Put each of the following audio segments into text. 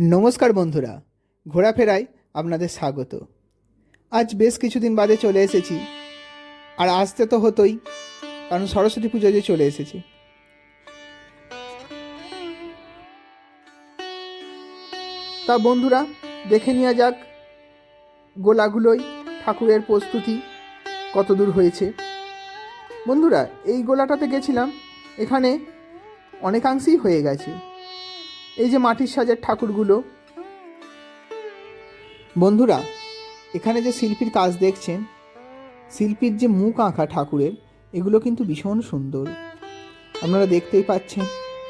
নমস্কার বন্ধুরা, ঘোরাফেরায় আপনাদের স্বাগত। আজ বেশ কিছুদিন বাদে চলে এসেছি, আর আসতে তো হতোই, কারণ সরস্বতী পুজো যে চলে এসেছে। তা বন্ধুরা, দেখে নেওয়া যাক গোলাগুলোই ঠাকুরের প্রস্তুতি কত দূর হয়েছে। বন্ধুরা, এই গোলাটাতে গেছিলাম, এখানে অনেকাংশেই হয়ে গেছে। এই যে মাটির সাজের ঠাকুরগুলো। বন্ধুরা, এখানে যে শিল্পীর কাজ দেখছেন, শিল্পীর যে মুখ আঁকা ঠাকুরের, এগুলো কিন্তু ভীষণ সুন্দর। আপনারা দেখতেই পাচ্ছেন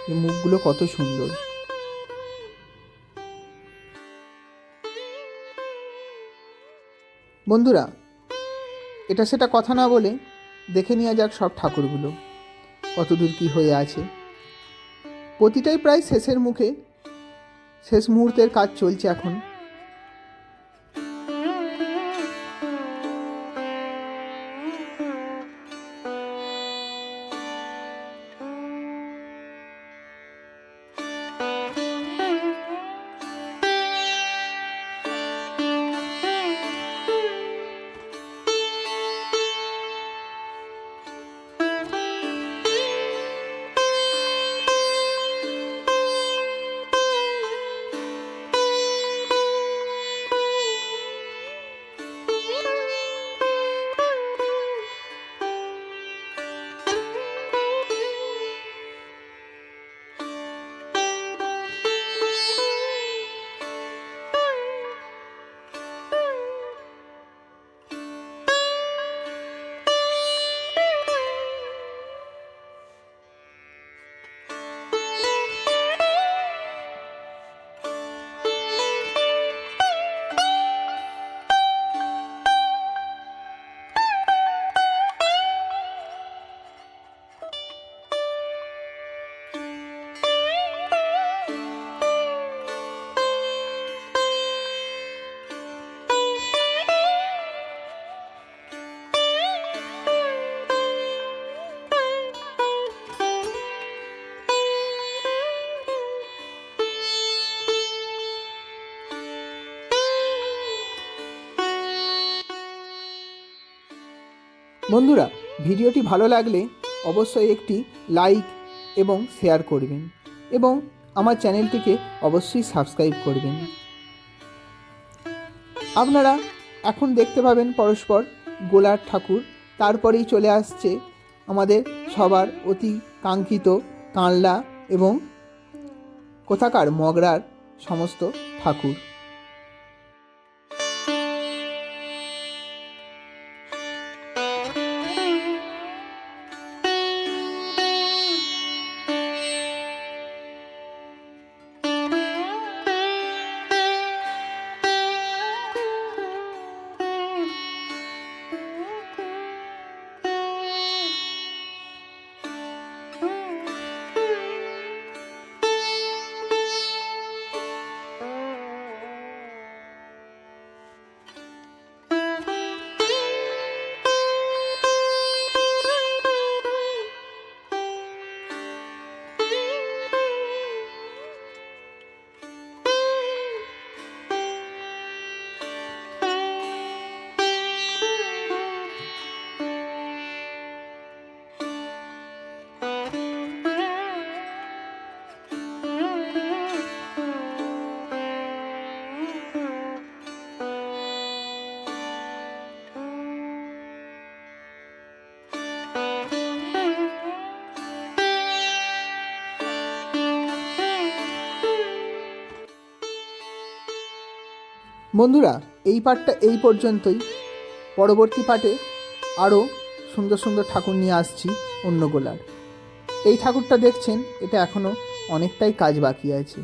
যে মুখগুলো কত সুন্দর। বন্ধুরা, এটা সেটা কথা না বলে দেখে নেওয়া যাক সব ঠাকুরগুলো। কতদূর কী হয়ে আছে। প্রতিটাই প্রায় শেষের মুখে শেষ মুহূর্তের কাজ চলছে এখন। বন্ধুরা, ভিডিওটি ভালো লাগলে অবশ্যই একটি লাইক এবং শেয়ার করবেন এবং আমার চ্যানেলটিকে অবশ্যই সাবস্ক্রাইব করবেন। আপনারা এখন দেখতে পাবেন পরস্পর গোলার ঠাকুর। তারপরেই চলে আসছে আমাদের সবার অতি কাঙ্ক্ষিত কানলা এবং কোথাকার মগরার সমস্ত ঠাকুর। বন্ধুরা, এই পাঠটা এই পর্যন্তই। পরবর্তী পাঠে আরও সুন্দর সুন্দর ঠাকুর নিয়ে আসছি অন্য গোলার এই ঠাকুরটা দেখছেন এটা এখনও অনেকটাই কাজ বাকি আছে।